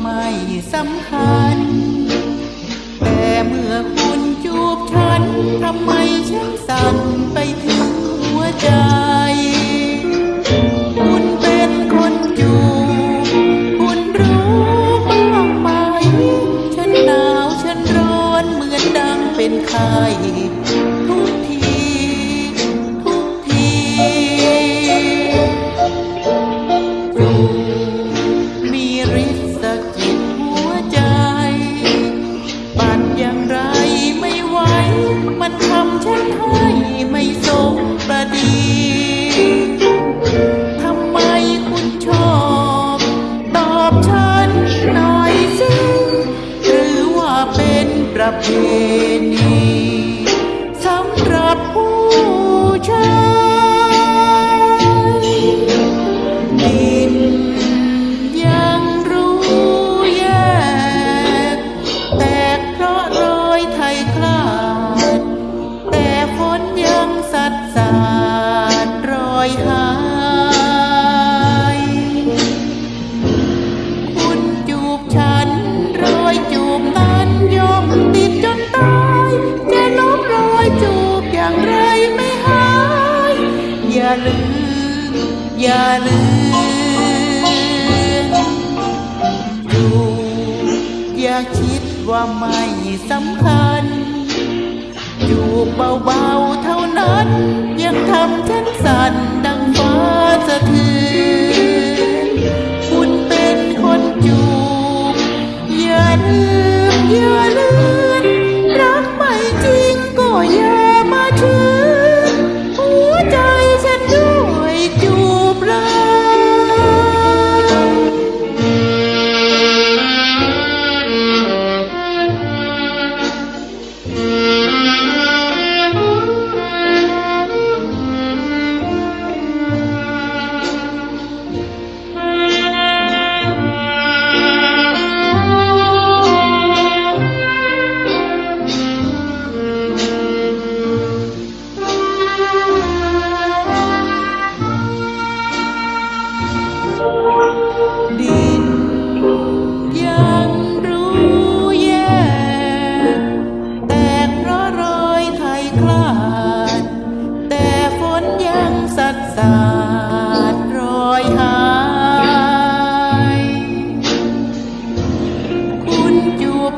ไม่สำคัญ แต่เมื่อคุณจูบฉันทำไมฉันสั่นไปถึงหัวใจ คุณเป็นคนจูบคุณรู้บ้างไหมฉันหนาวฉันร้อนเหมือนดังเป็นไข้ อย่างไรไม่ไหว มันทำฉันให้ไม่สมประดีทำไมคุณชอบ ตอบฉันหน่อยสิหรือว่าเป็นประเพณี อย่าลืมดูอย่าคิดว่าไม่สำคัญ อยู่เบาๆเท่านั้น ยังทำฉันสั่นดัง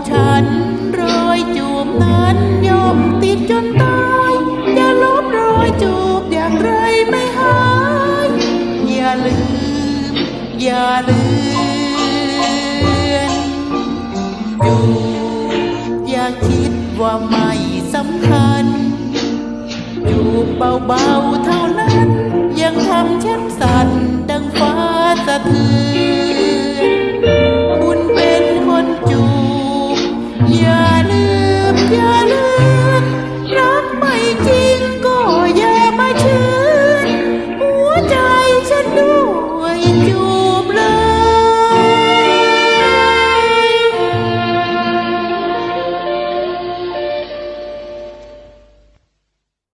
ฉันรอยจูบนั้นยอมติดจนตายอย่าลบรอยจูบอย่างไรไม่หายอย่าลืม อย่าลืมจูบอย่าคิดว่าไม่สำคัญจูบเบาๆเท่านั้น ยังทำฉันสั่นดังฟ้าสะเทือน